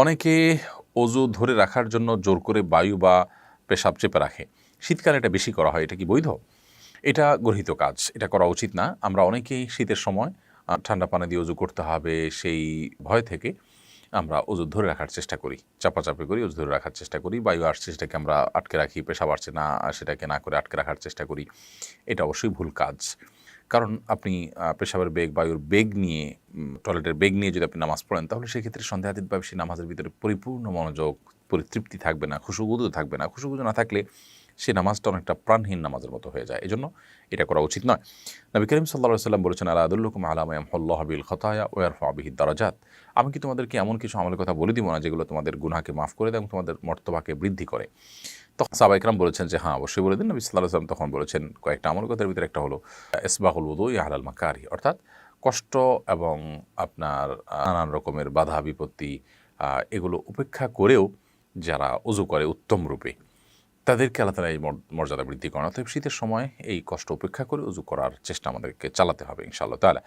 অনেকে অজু ধরে রাখার জন্য জোর করে বায়ু বা পেশাব চেপে রাখে। শীতকালে এটা বেশি করা হয়, এটা কি বৈধ? এটা গর্হিত কাজ, এটা করা উচিত না। আমরা অনেকেই শীতের সময় ঠান্ডা পানি দিয়ে অজু করতে হবে, সেই ভয় থেকে আমরা অজু ধরে রাখার চেষ্টা করি। চাপাচাপি করি অজু ধরে রাখার চেষ্টা করি। বায়ু আসছে, সেটাকে আমরা আটকে রাখি, পেশাব আসছে না, সেটাকে না করে আটকে রাখার চেষ্টা করি। এটা অবশ্যই ভুল কাজ। কারণ আপনি পেশাবের বেগ বায়ুর বেগ নিয়ে টয়লেটের বেগ নিয়ে যদি আপনি নামাজ পড়েন, তাহলে সেক্ষেত্রে সন্দেহাতীতভাবে সেই নামাজের ভিতরে পরিপূর্ণ মনোযোগ, পরিতৃপ্তি থাকবে না খুশুগুজু থাকবে না। খুশুগুজু না থাকলে সে নামাজটা অনেকটা প্রাণহীন নামাজের মতো হয়ে যায়। এজন্য এটা করা উচিত নয়। নবী করিম সাল্লাহ সাল্লাম বলেছেন, আলা আদুল্লুকুম আলামায়াম হল্লাহ বিল খতায়া ওয়ার ফাবিহিদ দারাজাত। আমি কি তোমাদেরকে এমন কিছু আমলের কথা বলে দিব না যেগুলো তোমাদের গুনাহকে মাফ করে দেয় এবং তোমাদের মর্তবাকে বৃদ্ধি করে? তখন সাবাইকরাম বলেছেন যে হ্যাঁ অবশ্যই বলে দিন। নবী সাল্লাহ সাল্লাম তখন বলেছেন, কয়েকটা আমল কথার ভিতরে একটা হলো, ইসবাহুল উদু ইয়াহাল মাকারি। অর্থাৎ কষ্ট এবং আপনার নানান রকমের বাধা, বিপত্তি এগুলো উপেক্ষা করেও যারা উজু করে উত্তম রূপে। তাদেরকে আল্লাহ তালা এই মর- মর্যাদা বৃদ্ধি করেন। অতএব শীতের সময় এই কষ্ট উপেক্ষা করে উজু করার চেষ্টা আমাদেরকে চালাতে হবে ইনশাআল্লাহ তাহলে